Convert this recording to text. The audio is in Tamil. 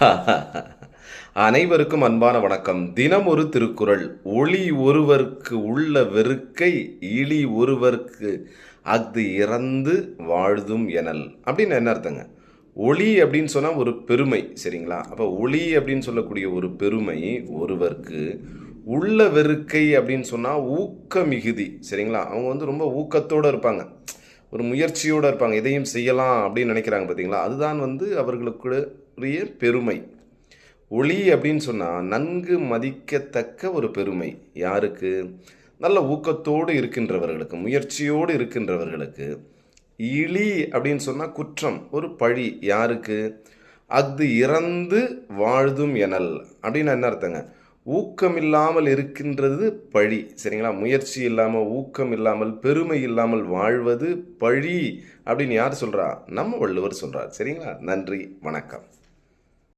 அனைவருக்கும் அன்பான வணக்கம். தினம் ஒரு திருக்குறள் ஒளி ஒருவர்க்கு உள்ள வெறுக்கை இழி ஒருவர்க்கு அஃது இறந்து வாழ்தும் எனல். அப்படின்னு என்ன அர்த்தங்க? ஒளி அப்படின்னு சொன்னால் ஒரு பெருமை சரிங்களா? அப்போ ஒளி அப்படின்னு சொல்லக்கூடிய ஒரு பெருமை ஒருவர்க்கு உள்ள வெறுக்கை அப்படின்னு சொன்னால் ஊக்க மிகுதி சரிங்களா? அவங்க வந்து ரொம்ப ஊக்கத்தோடு இருப்பாங்க. ஒரு முயற்சியோடு இருப்பாங்க. இதையும் செய்யலாம் அப்படின்னு நினைக்கிறாங்க பார்த்தீங்களா அதுதான் வந்து அவர்களுக்குரிய பெருமை. ஒளி அப்படின்னு சொன்னால் நன்கு மதிக்கத்தக்க ஒரு பெருமை. யாருக்கு? நல்ல ஊக்கத்தோடு இருக்கின்றவர்களுக்கு முயற்சியோடு இருக்கின்றவர்களுக்கு. இழி அப்படின்னு சொன்னால் குற்றம் ஒரு பழி. யாருக்கு? அஃது இறந்து வாழ்தும் எனல் அப்படின்னு என்ன அர்த்தங்க? ஊக்கம் இல்லாமல் இருக்கின்றது பழி சரிங்களா? முயற்சி இல்லாமல் ஊக்கம் இல்லாமல் பெருமை இல்லாமல் வாழ்வது பழி அப்படின்னு யார் சொல்கிறா நம்ம வள்ளுவர் சொல்கிறார் சரிங்களா? நன்றி வணக்கம்.